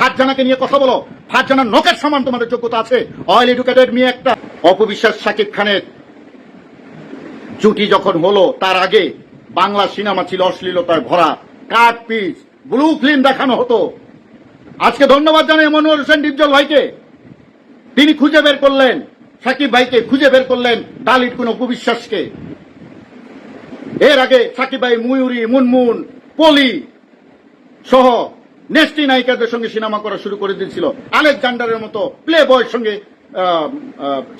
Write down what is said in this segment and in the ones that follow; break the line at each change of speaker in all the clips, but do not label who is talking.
ফারজানাকে নিয়ে কথা বলো। ফারজানার নকের সমান তোমাদের যোগ্যতা আছে। অয়েল এডুকেটেড মেয়ে একটা। অপবিশ্বাস শাকিব খানের জুটি যখন হলো, তার আগে বাংলা সিনেমা ছিল অশ্লীলতায় ভরা কাট পিস ব্লু ফিল্ম দেখানো হতো। আজকে ধন্যবাদ জানাই মনোহর হোসেন ডিপজল ভাইকে। তিনি খুঁজে বের করলেন। সাকিব ভাইকে খুঁজে বের করলেন ডালির কোন উপবিশ্বাসকে এর আগে সাকিব ভাই ময়ূরী, মুনমুন, পলি সহ নেস্টি নায়িকাদের সঙ্গে সিনেমা করা শুরু করে দিয়েছিল। আলেকজান্ডারের মতো প্লে বয়ের সঙ্গে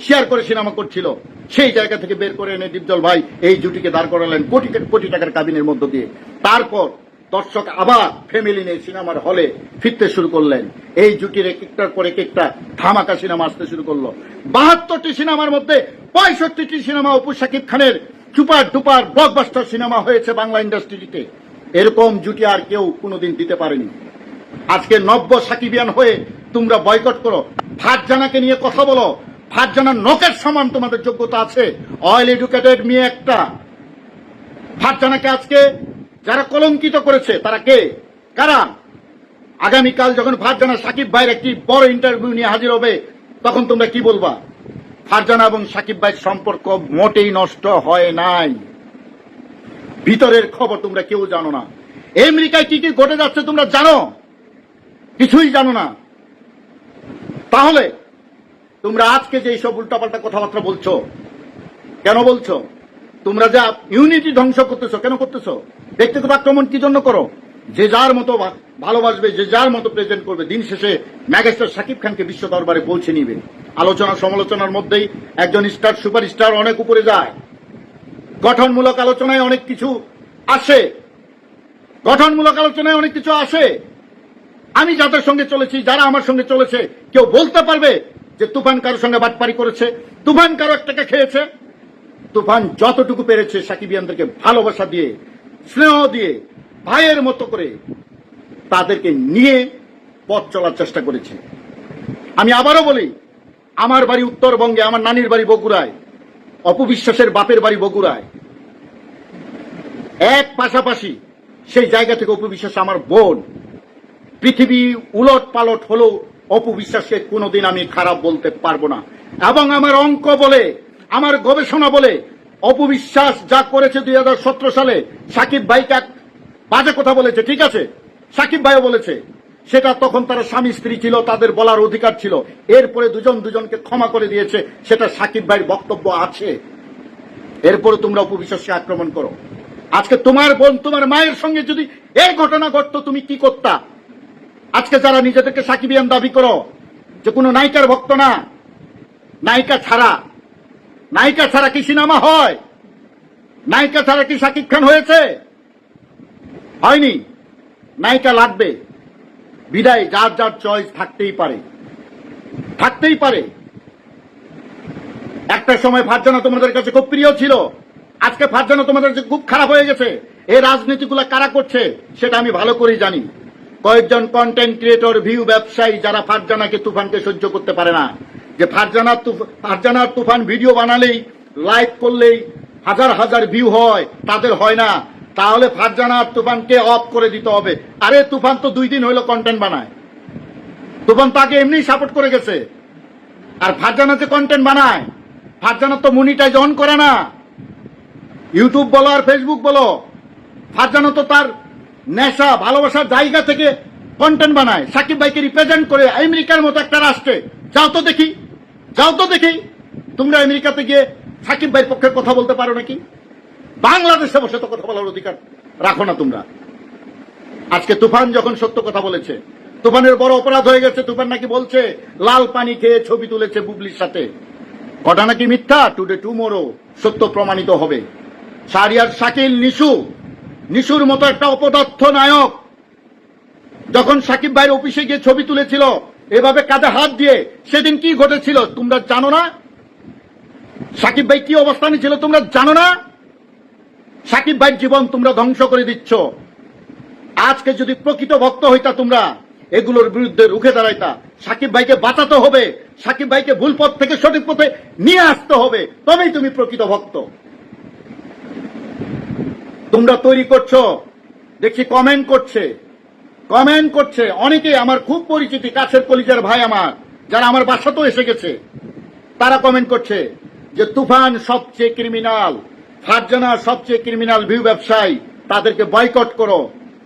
শেয়ার করে সিনেমা করছিল। সেই জায়গা থেকে বের করে এনে দীপজল ভাই এই জুটিকে দাঁড় করালেন কোটি কোটি টাকার কাবিনের মধ্য দিয়ে। তারপর দর্শক আবার ফ্যামিলি নিয়ে সিনেমার হলে ফিরতে শুরু করলেন। এই জুটির এক একটার পর এক একটা ধামাকা সিনেমা আসতে শুরু করল। বাহাত্তরটি সিনেমার মধ্যে পঁয়ষট্টিটি সিনেমা অপু শাকিব খানের চুপার ডুপার ব্লকবাস্টার সিনেমা হয়েছে বাংলা ইন্ডাস্ট্রিতে এরকম জুটি আর কেউ কোনোদিন দিতে পারেনি। আজকে নব্য সাকিবিয়ান হয়ে তোমরা বয়কট করো। ফারজানাকে নিয়ে কথা বলো। ফারজানার নকের সমান তোমাদের যোগ্যতা আছে। অয়েল এডুকেটেড মেয়ে একটা। ফারজানাকে আজকে যারা কলঙ্কিত করেছে, তারা কে? কারা? আগামীকাল যখন ফারজানা সাকিব ভাইয়ের একটি বড় ইন্টারভিউ নিয়ে হাজির হবে, তখন তোমরা কি বলবা? ফারজানা এবং সাকিব ভাইয়ের সম্পর্ক মোটেই নষ্ট হয় নাই। ভিতরের খবর তোমরা কেউ জানো না। আমেরিকায় কি কি ঘটে যাচ্ছে তোমরা জানো? কিছুই জানো না। তাহলে, তোমরা আজকে যে এইসব উল্টাপাল্টা কথাবার্তা বলছো, কেন বলছো? তোমরা যা ইউনিটি ধ্বংস করতেছো, কেন করতেছো? ব্যক্তিগত আক্রমণ কি জন্য করো? যে যার মতো ভালোবাসবে, যে যার মতো প্রেজেন্ট করবে, দিন শেষে ম্যাগেস্টার শাকিব খানকে বিশ্ব দরবারে পৌঁছে নিবে। আলোচনা সমালোচনার মধ্যেই একজন স্টার সুপারস্টার অনেক উপরে যায়। গঠনমূলক আলোচনায় অনেক কিছু আসে। গঠনমূলক আলোচনায় অনেক কিছু আসে। আমি যাদের সঙ্গে চলেছি, যারা আমার সঙ্গে চলেছে, কেউ বলতে পারবে যে তুফান কারোর সঙ্গে বাটপারি করেছে, তুফান কারও টাকা খেয়েছে। তুফান যতটুকু পেরেছে সাকিবিয়ানদেরকে ভালোবাসা দিয়ে, স্নেহ দিয়ে, ভাইয়ের মতো করে তাদেরকে নিয়ে পথ চলার চেষ্টা করেছে। আমি আবারও বলি, আমার বাড়ি উত্তরবঙ্গে, আমার নানির বাড়ি বগুড়ায়, অপবিশ্বাসের বাপের বাড়ি বগুড়ায়, এক পাশাপাশি সেই জায়গা থেকে অপবিশ্বাস আমার বোন পৃথিবী উলট পালট হলেও অপবিশ্বাসকে কোনোদিন আমি খারাপ বলতে পারব না। এবং আমার অঙ্ক বলে, আমার গবেষণা বলে, অপবিশ্বাস যা করেছে দুই হাজার সতেরো সালে, সাকিব ভাইকে বাজে কথা বলেছে, ঠিক আছে? সাকিব ভাইও বলেছে, সেটা তখন তারা স্বামী স্ত্রী ছিল, তাদের বলার অধিকার ছিল। এরপরে দুজন দুজনকে ক্ষমা করে দিয়েছে, সেটা সাকিব ভাইয়ের বক্তব্য আছে। এরপরে তোমরা অপবিশ্বাসকে আক্রমণ করো। আজকে তোমার বোন, তোমার মায়ের সঙ্গে যদি এই ঘটনা ঘটতো, তুমি কি করতা? আজকে যারা নিজেদেরকে সাকিবিয়ান দাবি করো, যে কোনো নায়িকার ভক্ত না, নায়িকা ছাড়া। নায়িকা ছাড়া কি সিনেমা হয়? নায়িকা ছাড়া কি শাকিব খান হয়েছে? হয়নি। নায়িকা লাগবে। বিদায়, যার যার চয়েস থাকতেই পারে। থাকতেই পারে। একটা সময় ফারজানা তোমাদের কাছে খুব প্রিয় ছিল। আজকে ফারজানা তোমাদের খুব খারাপ হয়ে গেছে। এই রাজনীতিগুলো কারা করছে, সেটা আমি ভালো করেই জানি। কয়েকজন কন্টেন্ট ক্রিয়েটর ভিউ ব্যবসায়ী যারা ফারজানাকে তুফানকে সহ্য করতে পারে না। যে ফারজানা তুফ- ফারজানার তুফান ভিডিও বানালেই লাইভ করলেই হাজার হাজার ভিউ হয়, তাদের হয় না। তাহলে ফারজানার তুফানকে অফ করে দিতে হবে। আরে, তুফান তো দুই দিন হইল কন্টেন্ট বানায়। তুফান তাকে এমনি সাপোর্ট করে গেছে। আর ফারজানা যে কন্টেন্ট বানায়, ফারজানা তো মনিটাইজ অন করে না। ইউটিউব বলো আর ফেসবুক বলো, ফারজানা তো তার নেশা, ভালোবাসার জায়গা থেকে কন্টেন্ট বানায়। সাকিব ভাইকে রিপ্রেজেন্ট করে আমেরিকার মতো একটা রাষ্ট্রে। যাও তো দেখি, যাও তো দেখি। তোমরা আমেরিকাতে গিয়ে সাকিব ভাইয়ের পক্ষে কথা বলতে পারো নাকি? বাংলাদেশে বসে তো কথা বলার অধিকার রাখো না তোমরা। আজকে তুফান যখন সত্য কথা বলেছে, তুফানের বড় অপরাধ হয়ে গেছে, তুফান নাকি বলছে, লাল পানি খেয়ে ছবি তুলেছে বুবলির সাথে। কটা নাকি মিথ্যা? টুডে টুমোরো সত্য প্রমাণিত হবে। সারিয়ার শাকিল নিশু নিশুর মতো একটা অপদার্থ নায়ক। যখন সাকিব ভাইয়ের অফিসে গিয়ে ছবি তুলেছিল, এভাবে কাঁধে হাত দিয়ে, সেদিন কি ঘটেছিল তোমরা জানো না? সাকিব ভাই কি অবস্থানে ছিল তোমরা জানো না? সাকিব ভাইয়ের জীবন তোমরা ধ্বংস করে দিচ্ছ। আজকে যদি প্রকৃত ভক্ত হইতা তোমরা, এগুলোর বিরুদ্ধে রুখে দাঁড়াইতা। সাকিব ভাইকে বাঁচাতে হবে, সাকিব ভাইকে ভুল পথ থেকে সঠিক পথে নিয়ে আসতে হবে, তবেই তুমি প্রকৃত ভক্ত। তোমরা তৈরি করছ। দেখছি কমেন্ট করছে। কমেন্ট করছে। অনেকে আমার খুব পরিচিতি, কাছের কলিজার ভাই আমার, যারা আমার বাসাতেও এসে গেছে। তারা কমেন্ট করছে যে, তুফান সবচেয়ে ক্রিমিনাল ফারজানা সবচেয়ে ক্রিমিনাল ভিউ ব্যবসায়ী, তাদেরকে বয়কট করো।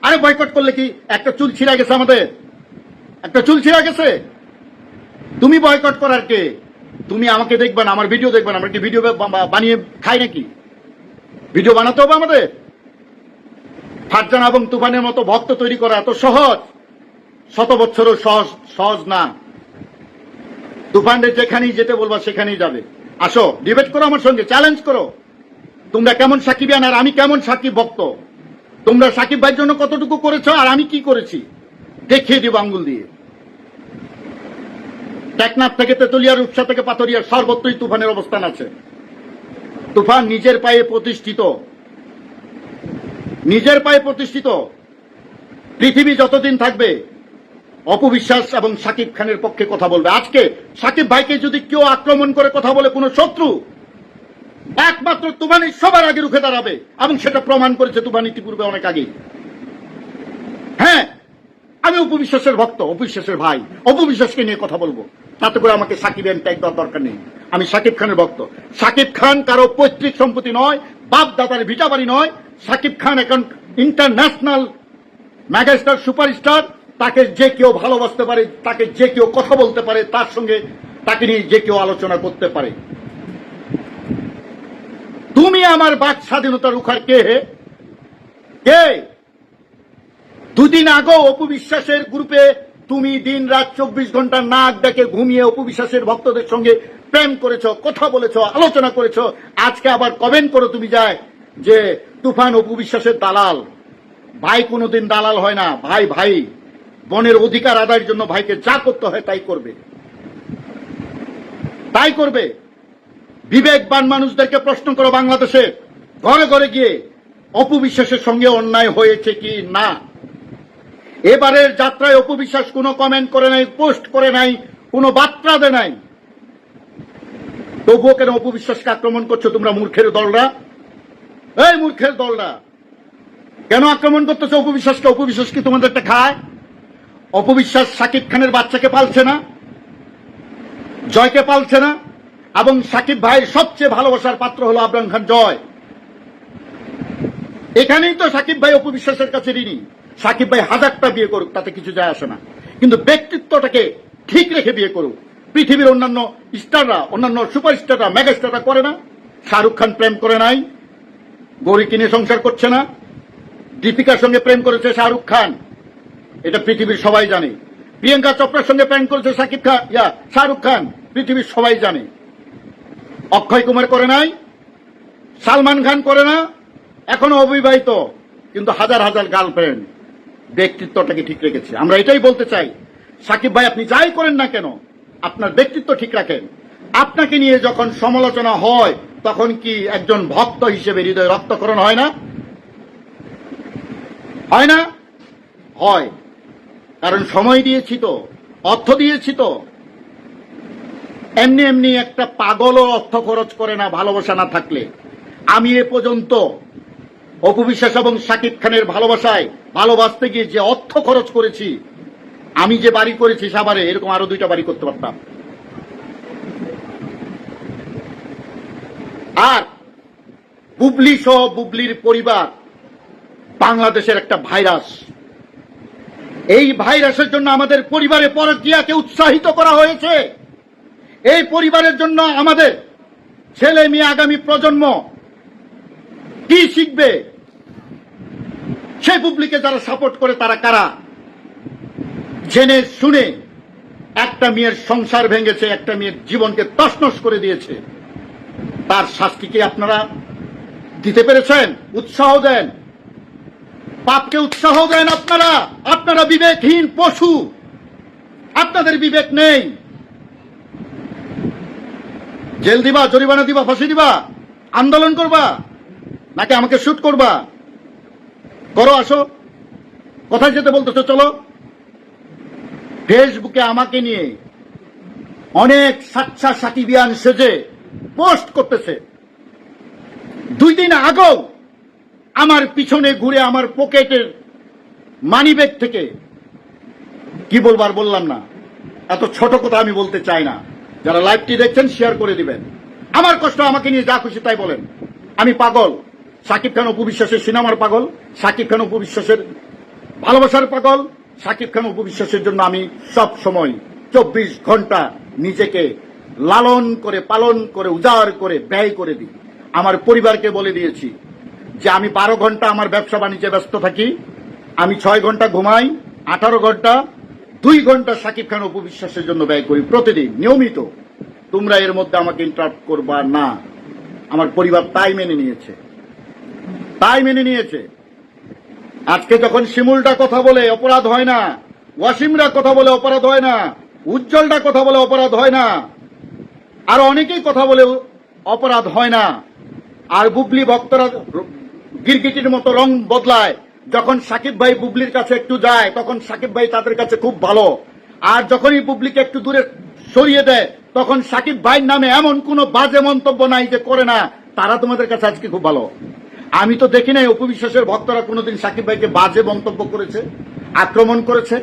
আরে বয়কট করলে কি একটা চুল ছিঁড়া গেছে আমাদের? একটা চুল ছিঁড়া গেছে? তুমি বয়কট করার কে? তুমি আমাকে দেখবেন আমার ভিডিও দেখবেন আমরা কি ভিডিও বানিয়ে খাই নাকি? ভিডিও বানাতে হবে আমাদের? ফারজানা এবং তুফানের মতো ভক্ত তৈরি করা এত সহজ, শত বছরও সহজ সহজ না। তুফানদের যেখানেই যেতে বলবা সেখানেই যাবে। আসো ডিবেট করো আমার সঙ্গে চ্যালেঞ্জ করো। তোমরা কেমন সাকিবিয়ান আর আমি কেমন সাকিব ভক্ত? তোমরা সাকিব ভাইয়ের জন্য কতটুকু করেছ আর আমি কি করেছি? দেখিয়ে দিব আঙ্গুল দিয়ে? টেকনাফ থেকে তেতুলিয়া রূপসা থেকে পাথরিয়ার সর্বত্রই তুফানের অবস্থান আছে। তুফান নিজের পায়ে প্রতিষ্ঠিত। নিজের পায়ে প্রতিষ্ঠিত। পৃথিবী যতদিন থাকবে, অপবিশ্বাস এবং সাকিব খানের পক্ষে কথা বলবে। আজকে সাকিব ভাইকে যদি কেউ আক্রমণ করে কথা বলে কোনো শত্রু, একমাত্র তুফানি সবার আগে রুখে দাঁড়াবে এবং সেটা প্রমাণ করেছে তুফান ইতিপূর্বে অনেক আগেই। হ্যাঁ আমি উপবিশ্বাসের ভক্ত, অপবিশ্বাসের ভাই, অপবিশ্বাসকে নিয়ে কথা বলব। তাতে করে আমাকে সাকিব এম ট্যাগ দেওয়ার দরকার নেই। আমি সাকিব খানের ভক্ত। সাকিব খান কারও পৈতৃক সম্পত্তি নয় বাপ দাদার ভিটা বাড়ি নয় সাকিব খান এখন ইন্টারন্যাশনাল মেগাস্টার সুপারস্টার তাকে যে কেউ ভালোবাসতে পারে, তাকে যে কেউ কথা বলতে পারে, তার সঙ্গে তাকে নিয়ে যে কেউ আলোচনা করতে পারে। তুমি আমার বাক স্বাধীনতা রুখার কে হে? কে? দুদিন আগেও অপু বিশ্বাসের গ্রুপে তুমি দিন রাত চব্বিশ ঘণ্টা নাক ডেকে ঘুমিয়ে অপু বিশ্বাসের ভক্তদের সঙ্গে প্রেম করেছ, কথা বলেছ, আলোচনা করেছ, আজকে আবার কমেন্ট করো তুমি যায়? যে তুফান অপু বিশ্বাসের দালাল। ভাই কোনোদিন দালাল হয় না। ভাই ভাই, বনের অধিকার আদায়ের জন্য ভাইকে যা করতে হয় তাই করবে। তাই করবে। বিবেকবান মানুষদেরকে প্রশ্ন করো বাংলাদেশে। ঘরে ঘরে গিয়ে অপবিশ্বাসের সঙ্গে অন্যায় হয়েছে কি না? এবারের যাত্রায় অপবিশ্বাস কোনো কমেন্ট করে নাই, পোস্ট করে নাই, কোনো বার্তা দেয় নাই। তবুও কেন অপবিশ্বাসকে আক্রমণ করছ তোমরা মূর্খের দলরা? এই মূর্খের দলরা কেন আক্রমণ করতেছে? অপবিশ্বাসকে অপবিশ্বাস কি তোমাদের একটা খায়? অপবিশ্বাস সাকিব খানের বাচ্চাকে পালছে না? জয়কে পালছে না? এবং সাকিব ভাইয়ের সবচেয়ে ভালোবাসার পাত্র হলো আবরাম খান জয়। এখানেই তো সাকিব ভাই অপবিশ্বাসের কাছে ঋণী। সাকিব ভাই হাজারটা বিয়ে করুক, তাতে কিছু যায় আসে না। কিন্তু ব্যক্তিত্বটাকে ঠিক রেখে বিয়ে করুক। পৃথিবীর অন্যান্য স্টাররা, অন্যান্য সুপার সুপারস্টাররা, মেগাস্টাররা করে না? শাহরুখ খান প্রেম করে নাই। গৌরী কিনে সংসার করছে না? দীপিকার সঙ্গে প্রেম করেছে শাহরুখ খান। এটা পৃথিবীর সবাই জানে। প্রিয়াঙ্কা চোপড়ার সঙ্গে প্রেম করেছে সাকিব খান ইয়া, শাহরুখ খান। পৃথিবীর সবাই জানে। অক্ষয় কুমার করে নাই, সালমান খান করে না, এখনও অবিবাহিত, কিন্তু হাজার হাজার গার্লফ্রেন্ড ব্যক্তিত্বটাকে ঠিক রেখেছে। আমরা এটাই বলতে চাই, সাকিব ভাই, আপনি যাই করেন না কেন, আপনার ব্যক্তিত্ব ঠিক রাখেন। আপনাকে নিয়ে যখন সমালোচনা হয় তখন কি একজন ভক্ত হিসেবে হৃদয় রক্তকরণ হয় না? হয় না? হয়। কারণ সময় দিয়েছি তো, অর্থ দিয়েছি তো। এমনি এমনি একটা পাগলও অর্থ খরচ করে না, ভালোবাসা না থাকলে। আমি এ পর্যন্ত অপবিশ্বাস এবং শাকিব খানের ভালোবাসায় ভালোবাসতে গিয়ে যে অর্থ খরচ করেছি, আমি যে বাড়ি করেছি সাবারে এরকম আরও দুইটা বাড়ি করতে পারতাম। আর বুবলি সহ বুবলির পরিবার বাংলাদেশের একটা ভাইরাস। এই ভাইরাসের জন্য আমাদের পরিবারে পরকিয়াকে উৎসাহিত করা হয়েছে। এই পরিবারের জন্য আমাদের ছেলে মেয়ে আগামী প্রজন্ম কি শিখবে? সেই পুবলিকে যারা সাপোর্ট করে তারা কারা? জেনে শুনে একটা মেয়ের সংসার ভেঙেছে, একটা মেয়ের জীবনকে তছনছ করে দিয়েছে। তার শাস্তিকে আপনারা দিতে পেরেছেন? উৎসাহ দেন। পাপকে উৎসাহ দেন আপনারা। আপনারা বিবেকহীন পশু। আপনাদের বিবেক নেই। জেল দিবা, জরিমানা দিবা, ফাঁসি দিবা, আন্দোলন করবা, নাকি আমাকে শুট করবা? করো, আসো। কোথায় যেতে বলতেছো, চলো। ফেসবুকে আমাকে নিয়ে অনেক সাচ্চা সাকিবিয়ান সেজে পোস্ট করতেছে। দুই দিন আগেও আমার পিছনে ঘুরে আমার পকেটের মানিব্যাগ থেকে কি বলবার বললাম না, এত ছোট কথা আমি বলতে চাই না। যারা লাইভটি দেখছেন শেয়ার করে দিবেন। আমার কষ্ট, আমাকে নিয়ে যা খুশি তাই বলেন। আমি পাগল। সাকিব খান অপু বিশ্বাসের সিনেমার পাগল। সাকিব খান অপু বিশ্বাসের ভালোবাসার পাগল। সাকিব খান অপু বিশ্বাসের জন্য আমি সব সময় চব্বিশ ঘণ্টা নিজেকে লালন করে, পালন করে, উজাড় করে, ব্যয় করে দিই। আমার পরিবারকে বলে দিয়েছি যে আমি বারো ঘণ্টা আমার ব্যবসা বাণিজ্যে ব্যস্ত থাকি, আমি ছয় ঘণ্টা ঘুমাই, আঠারো ঘণ্টা, দুই ঘণ্টা সাকিব খান উপবিশ্বাসের জন্য ব্যয় করি প্রতিদিন, নিয়মিত। তোমরা এর মধ্যে আমাকে ইন্টারাপ্ট করবা না। আমার পরিবার তাই মেনে নিয়েছে। তাই মেনে নিয়েছে। আজকে যখন শিমুলটা কথা বলে অপরাধ হয় না, ওয়াসিমরা কথা বলে অপরাধ হয় না, উজ্জ্বলটা কথা বলে অপরাধ হয় না আর অনেকেই কথা বলে অপরাধ হয় না। আর বুবলি ভক্তরা গিরগিটির মতো রং বদলায়। যখন সাকিব ভাই বুবলির কাছে একটু যায়, তখন সাকিব ভাই তাদের কাছে খুব ভালো। আর যখনই বুবলিকে একটু দূরে সরিয়ে দেয়, তখন সাকিব ভাইয়ের নামে এমন কোনো বাজে মন্তব্য নাই যে করে না, তারা তোমাদের কাছে আজকে খুব ভালো। আমি তো দেখি নাই, অপবিশ্বাসের ভক্তরা কোনোদিন সাকিব ভাইকে বাজে মন্তব্য করেছে, আক্রমণ করেছে।